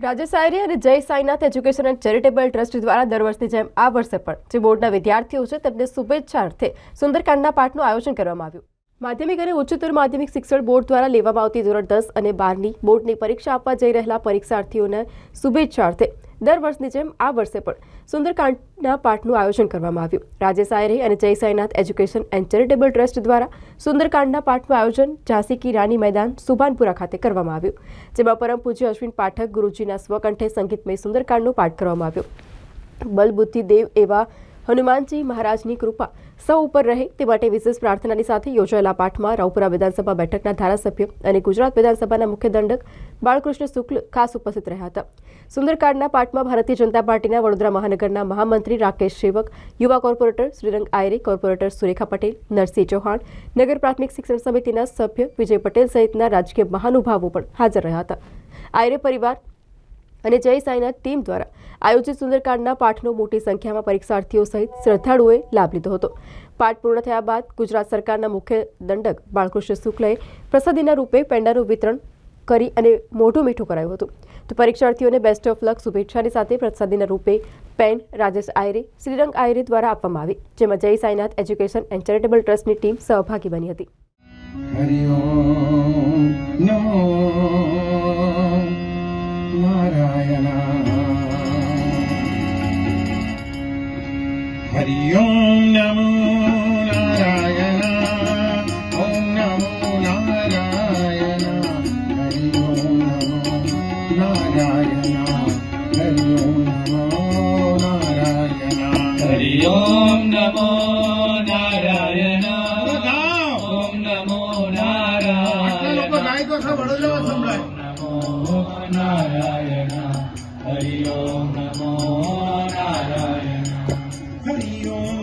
રાજ્ય શાયરી અને Jai Sainath education and charitable trust દ્વારા દર વર્ષની જેમ આ વર્ષે પણ જે બોર્ડના વિદ્યાર્થીઓ છે તેમને શુભેચ્છા અર્થે સુંદરકાંડના પાઠનું આયોજન કરવામાં આવ્યું. માધ્યમિક અને ઉચ્ચતર માધ્યમિક શિક્ષણ બોર્ડ દ્વારા લેવામાં આવતી ધોરણ દસ અને બારની બોર્ડની પરીક્ષા આપવા જઈ રહેલા પરીક્ષાર્થીઓને શુભેચ્છાર્થે દર વર્ષની જેમ આ વર્ષે પણ સુંદરકાંડના પાઠનું આયોજન કરવામાં આવ્યું. રાજ્ય સાયરી અને Jai Sainath education and charitable trust દ્વારા સુંદરકાંડના પાઠનું આયોજન ઝાંસી કી રાની મેદાન સુભાનપુરા ખાતે કરવામાં આવ્યું. જેમાં પરમ પૂજ્ય અશ્વિન પાઠક ગુરુજીના સ્વકંઠે સંગીતમય સુંદરકાંડનો પાઠ કરવામાં આવ્યો. બલબુદ્ધિ દેવ એવા હનુમાનજી મહારાજની કૃપા. સૌ ઉપર રહે તે માટે વિશેષ પ્રાર્થનાની સાથે યોજાયેલા પાઠમાં રાવપુરા વિધાનસભા બેઠકના ધારાસભ્ય અને ગુજરાત વિધાનસભાના મુખ્ય દંડક બાળકૃષ્ણ શુક્લ ખાસ ઉપસ્થિત રહ્યા હતા. સુંદરકાંડના પાઠમાં ભારતીય જનતા પાર્ટીના વડોદરા મહાનગરના મહામંત્રી રાકેશ સેવક, યુવા કોર્પોરેટર શ્રીરંગ આયરે, કોર્પોરેટર સુરેખા પટેલ, નરસિંહ ચૌહાણ, નગર પ્રાથમિક શિક્ષણ સમિતિના સભ્ય વિજય પટેલ સહિતના રાજકીય મહાનુભાવો પણ હાજર રહ્યા હતા. આયરે પરિવાર અને જય સાંઈના ટીમ દ્વારા આયોજિત સુંદરકાંડના પાઠનો મોટી સંખ્યામાં પરીક્ષાર્થીઓ સહિત શ્રદ્ધાળુઓએ લાભ લીધો હતો. પાઠ પૂર્ણ થયા બાદ ગુજરાત સરકારના મુખ્ય દંડક બાળકૃષ્ણ શુક્લએ પ્રસાદીના રૂપે પેંડાનું વિતરણ કરી અને મોઢું મીઠું કરાયું હતું. તો પરીક્ષાર્થીઓને બેસ્ટ ઓફ લક શુભેચ્છાની સાથે પ્રસાદીના રૂપે પેન રાજેશ આયરે, શ્રીરંગ આયરે દ્વારા આપવામાં આવી, જેમાં Jai Sainath education and charitable ટ્રસ્ટની ટીમ સહભાગી બની હતી. નારાયણ હરિ ઓમ નમો નારાયણ ઓમ નમો નારાયણ હરિ ઓમ નમો નારાયણ હરિ ઓમ નમો નારાયણ હરિ ઓમ નમો નારાયણ ઓમ નમો નારાયણ નમો નારાયણ હરિ ઓમ નમો નારાયણ હરિ ઓમ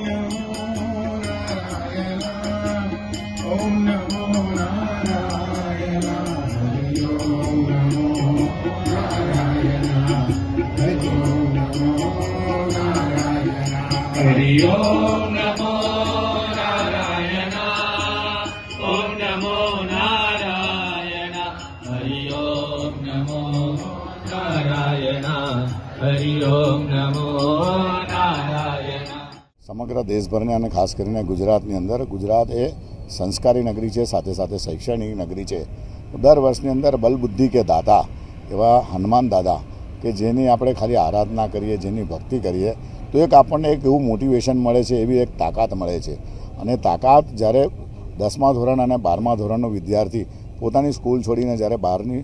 નમો નારાયણ ઓમ નમો નારાયણ હરિ ઓમ નમો નારાયણ હરિ ઓમ સમગ્ર દેશભરને અને ખાસ કરીને ગુજરાતની અંદર. ગુજરાત એ સંસ્કારી નગરી છે, સાથે સાથે શૈક્ષણિક નગરી છે. દર વર્ષની અંદર બલબુદ્ધિ કે દાતા, એવા હનુમાન દાદા, કે જેની આપણે ખાલી આરાધના કરીએ, જેની ભક્તિ કરીએ, તો એક આપણને એક એવું મોટિવેશન મળે છે, એવી એક તાકાત મળે છે. અને તાકાત જ્યારે દસમા ધોરણ અને બારમા ધોરણનો વિદ્યાર્થી પોતાની સ્કૂલ છોડીને જ્યારે બહારની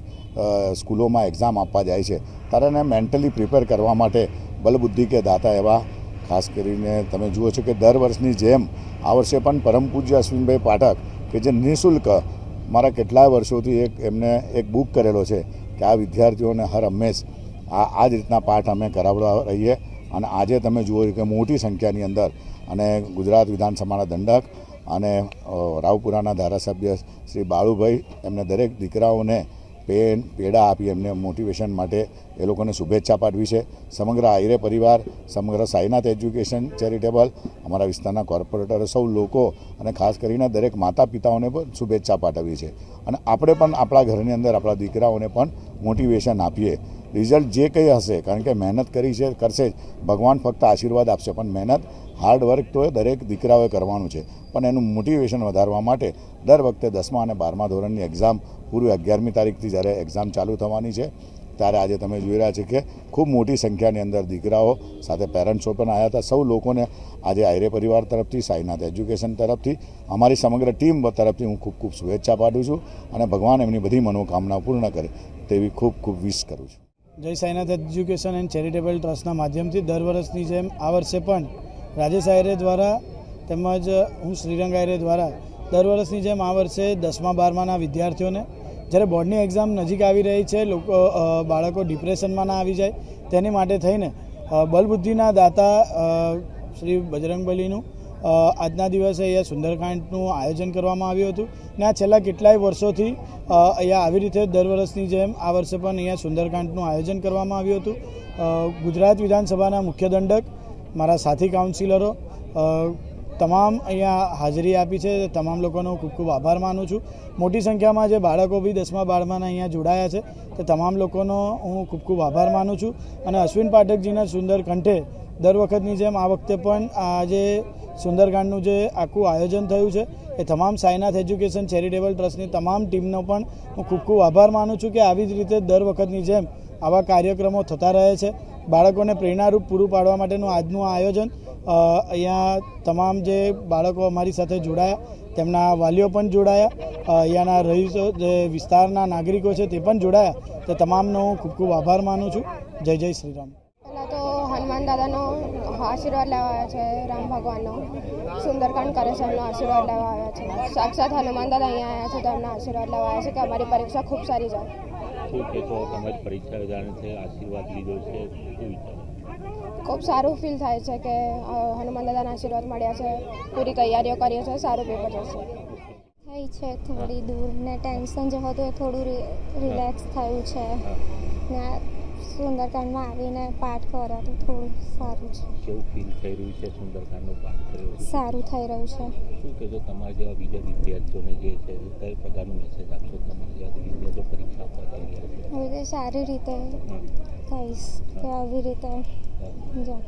સ્કૂલોમાં એક્ઝામ આપવા જાય છે, ત્યારે એને મેન્ટલી પ્રિપેર કરવા માટે બલબુદ્ધિ કે દાતા એવા ખાસ કરીને તમે જુઓ છો કે દર વર્ષની જેમ આ વર્ષે પણ પરમ પૂજ્ય અશ્વિનભાઈ પાઠક કે જે નિઃશુલ્ક મારા કેટલાય વર્ષોથી એક એમને એક બુક કરેલો છે કે આ વિદ્યાર્થીઓને હર હંમેશ આ આ જ રીતના પાઠ અમે કરાવડા રહીએ. અને આજે તમે જુઓ કે મોટી સંખ્યાની અંદર અને ગુજરાત વિધાનસભાના દંડક અને રાવપુરાના ધારાસભ્ય શ્રી બાળુભાઈ એમને દરેક દીકરાઓને પેન પેડા આપી એમને મોટિવેશન માટે એ લોકોને શુભેચ્છા પાઠવી છે. સમગ્ર આયરે પરિવાર, સમગ્ર સાઈનાથ એજ્યુકેશન ચેરિટેબલ, અમારા વિસ્તારના કોર્પોરેટર સૌ લોકો અને ખાસ કરીને દરેક માતા પિતાઓને પણ શુભેચ્છા પાઠવી છે અને આપણે પણ આપણા ઘરની અંદર આપણા દીકરાઓને પણ મોટિવેશન આપીએ. રિઝલ્ટ જે કંઈ હશે, કારણ કે મહેનત કરી છે, કરશે જ. ભગવાન ફક્ત આશીર્વાદ આપશે, પણ મહેનત હાર્ડવર્ક તો દરેક દીકરાઓએ કરવાનું છે. પણ એનું મોટિવેશન વધારવા માટે દર વખતે દસમા અને બારમા ધોરણની એક્ઝામ પૂરી અગિયારમી તારીખથી જ્યારે એક્ઝામ ચાલુ થવાની છે, ત્યારે આજે તમે જોઈ રહ્યા છે કે ખૂબ મોટી સંખ્યાની અંદર દીકરાઓ સાથે પેરેન્ટ્સો પણ આવ્યા હતા. સૌ લોકોને આજે આયરે પરિવાર તરફથી, સાઈનાથ એજ્યુકેશન તરફથી, અમારી સમગ્ર ટીમ તરફથી હું ખૂબ ખૂબ શુભેચ્છા પાઠવું છું અને ભગવાન એમની બધી મનોકામના પૂર્ણ કરે તેવી ખૂબ ખૂબ વિશ કરું છું. જય સાઈનાથ એજ્યુકેશન એન્ડ ચેરિટેબલ ટ્રસ્ટના માધ્યમથી દર વર્ષની જેમ આ વર્ષે પણ રાજેશ આયરે દ્વારા તેમજ હું શ્રીરંગ આયરે દ્વારા દર વર્ષની જેમ આ વર્ષે દસમા, બારમાના વિદ્યાર્થીઓને જ્યારે બોર્ડની એક્ઝામ નજીક આવી રહી છે, લોકો બાળકો ડિપ્રેશનમાં ના આવી જાય, તેની માટે થઈને બલબુદ્ધિના દાતા શ્રી બજરંગબલીનું આજના દિવસે અહીંયા સુંદરકાંડનું આયોજન કરવામાં આવ્યું હતું ને આ છેલ્લા કેટલાય વર્ષોથી અહીંયા આવી રીતે દર વર્ષની જેમ આ વર્ષે પણ અહીંયા સુંદરકાંડનું આયોજન કરવામાં આવ્યું હતું. ગુજરાત વિધાનસભાના મુખ્ય દંડક, મારા સાથી કાઉન્સિલરો તમામ અહીંયા હાજરી આપી છે. તમામ લોકોનો ખૂબ ખૂબ આભાર માનું છું. મોટી સંખ્યામાં જે બાળકો બી દસમા બારમાના અહીંયા જોડાયા છે, તે તમામ લોકોનો હું ખૂબ ખૂબ આભાર માનું છું. અને અશ્વિન પાઠકજીના સુંદર કંઠે દર વખતની જેમ આ વખતે પણ આ જે સુંદરકાંડનું જે આખું આયોજન થયું છે, એ તમામ સાયનાથ એજ્યુકેશન ચેરિટેબલ ટ્રસ્ટની તમામ ટીમનો પણ હું ખૂબ ખૂબ આભાર માનું છું કે આવી જ રીતે દર વખતની જેમ આવા કાર્યક્રમો થતા રહે છે. બાળકોને પ્રેરણારૂપ પૂરું પાડવા માટેનું આજનું આયોજન અહીંયા તમામ જે બાળકો અમારી સાથે જોડાયા, તેમના વાલીઓ પણ જોડાયા અહીંયાના રહીશો, જે વિસ્તારના નાગરિકો છે તે પણ જોડાયા, તે તમામનો હું ખૂબ ખૂબ આભાર માનું છું. જય જય શ્રી રામ પહેલાં તો હનુમાન દાદાનો આશીર્વાદ લેવા આવ્યા છે રામ ભગવાનનો. સુંદરકાંડ કરે છે એમનો આશીર્વાદ લેવા આવ્યા છે. સાક્ષાત હનુમાન દાદા અહીંયા આવ્યા છે તો એમના આશીર્વાદ લેવા આવ્યા છે કે અમારી પરીક્ષા ખૂબ સારી જાય. શું કહેશો તમારી પરીક્ષા વિધાન છે આશીર્વાદ લીધો છે શું ખૂબ સારું ફીલ થાય છે કે હનુમાન દાદાના આશીર્વાદ મળ્યા છે પૂરી તૈયારીઓ કરીએ છીએ સારું પેપર જશે. થઈ છે થોડી દૂર ને ટેન્શન જે હતું એ થોડું રિલેક્સ થયું છે. ને સુંદરકાંડમાં આવીને પાઠ કર્યો તો થોડું સારું છે. કેવું ફીલ થઈ રહ્યું છે સુંદરકાંડનો પાઠ કર્યો સારું થઈ રહ્યું છે. શું કહેશો તમારા જેવા બીજા વિદ્યાર્થીઓને જે છે કઈ પ્રકારનો મેસેજ આપશો? તમારા જેવા વિદ્યાર્થીઓ પરીક્ષા આપવા જઈ રહ્યા છે સારી રીતે. કહીશ કે આવી રીતે. જો.